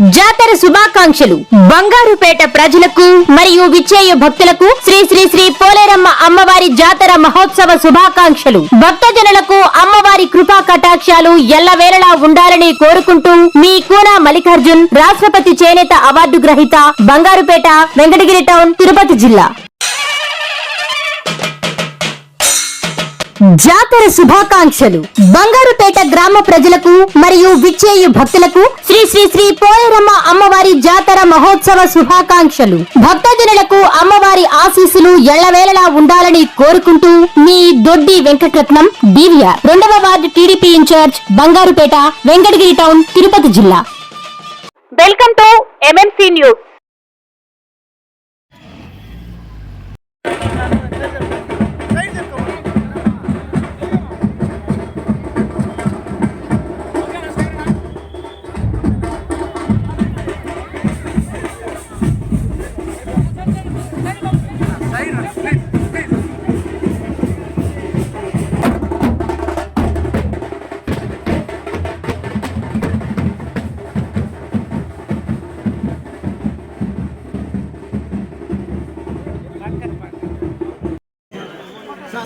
జాతర శుభాకాంక్షలు. బంగారుపేట ప్రజలకు మరియు విచ్చేయ భక్తులకు శ్రీ శ్రీ శ్రీ పోలేరమ్మ అమ్మవారి జాతర మహోత్సవ శుభాకాంక్షలు. భక్తజనులకు అమ్మవారి కృపా కటాక్షాలు ఎల్లవేళలా ఉండాలని కోరుకుంటూ మీ కూనా మల్లికార్జున్ రాష్ట్రపతి చేనేత అవార్డు గ్రహీత బంగారుపేట వెంకటగిరి టౌన్ తిరుపతి జిల్లా. జాతర శుభాకాంక్షలు. బంగారుపేట గ్రామ ప్రజలకు మరియు విచ్చేయు భక్తులకు శ్రీ శ్రీ శ్రీ పోలేరమ్మ అమ్మవారి జాతర మహోత్సవ శుభాకాంక్షలు. భక్తజనులకు అమ్మవారి ఆశీస్సులు ఎళ్ళవేళలా ఉండాలని కోరుకుంటూ మీ దొడ్డి వెంకటరత్నం బీవీఆర్. రెండవ ward TDP in charge Bangarupeta Venkatagiri town Tirupati జిల్లా. Welcome to MMC news.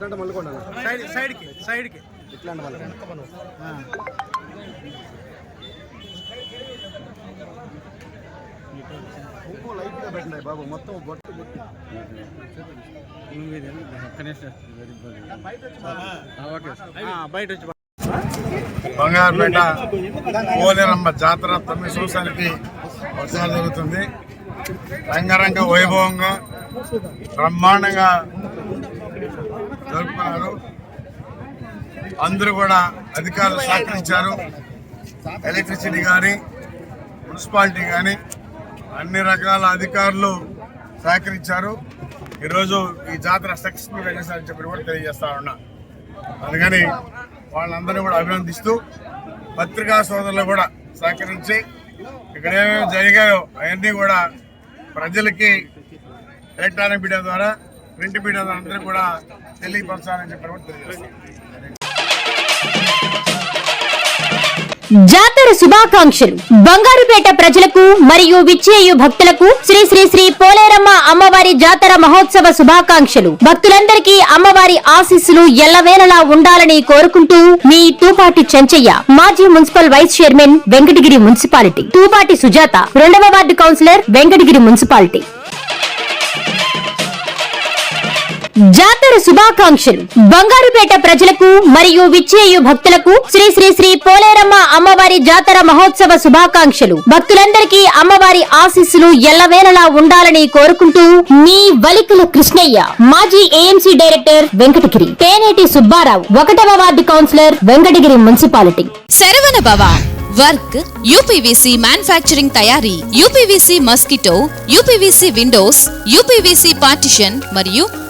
మళ్ళీ సైడ్ సైడ్కి సైడ్కి. ఇట్లాంటి మళ్ళీ ఉప్పు లైట్గా పెట్టండి బాబు మొత్తం బొట్టు బొట్టు. బయట వచ్చి బంగారుపేట పోలేరమ్మ జాతర తొమ్మిది సంవత్సరానికి వర్షాలు జరుగుతుంది. రంగరంగ వైభవంగా బ్రహ్మాండంగా జరుపుకున్నారు. అందరూ కూడా అధికారులు సహకరించారు. ఎలక్ట్రిసిటీ కానీ మున్సిపాలిటీ కానీ అన్ని రకాల అధికారులు సహకరించారు. ఈరోజు ఈ జాతర సక్సెస్ఫుల్గా చేశారని చెప్పి కూడా తెలియజేస్తా ఉన్నా. అందుకని వాళ్ళందరినీ కూడా అభినందిస్తూ పత్రికా సోదరులు కూడా సహకరించి ఇక్కడ ఏమేమి జరిగాయో అవన్నీ కూడా ప్రజలకి ఎలక్ట్రానిక్ మీడియా ద్వారా ప్రింట్ మీడియా అందరూ కూడా తెలియపరచాలని చెప్పి కూడా జాతర శుభాకాంక్షలు. బంగారుపేట ప్రజలకు మరియు విచ్చేయు భక్తులకు శ్రీ శ్రీ శ్రీ పోలేరమ్మ అమ్మవారి జాతర మహోత్సవ శుభాకాంక్షలు. భక్తులందరికీ అమ్మవారి ఆశీస్సులు ఎల్లవేళలా ఉండాలని కోరుకుంటూ మీ తూపాటి చెంచయ్య మాజీ municipal vice chairman Venkatagiri municipality. Thupati Sujatha రెండవ వార్డు కౌన్సిలర్ వెంకటగిరి మున్సిపాలిటీ. జాతర శుభాకాంక్షలు. బంగారుపేట ప్రజలకు మరియు విచ్చేయు భక్తులకు శ్రీ శ్రీ శ్రీ పోలేరమ్మ అమ్మవారి జాతర మహోత్సవ శుభాకాంక్షలు. భక్తులందరికీ అమ్మవారి ఆశీస్సులు ఎల్లవేళలా ఉండాలని కోరుకుంటూ మీ వలికల కృష్ణయ్య మాజీ ఏఎంసీ డైరెక్టర్ వెంకటగిరి తేనేటి సుబ్బారావు ఒకటవ ward councillor Venkatagiri municipality. Saravana Bhava work UPVC manufacturing తయారీ UPVC mosquito UPVC windows UPVC partition మరియు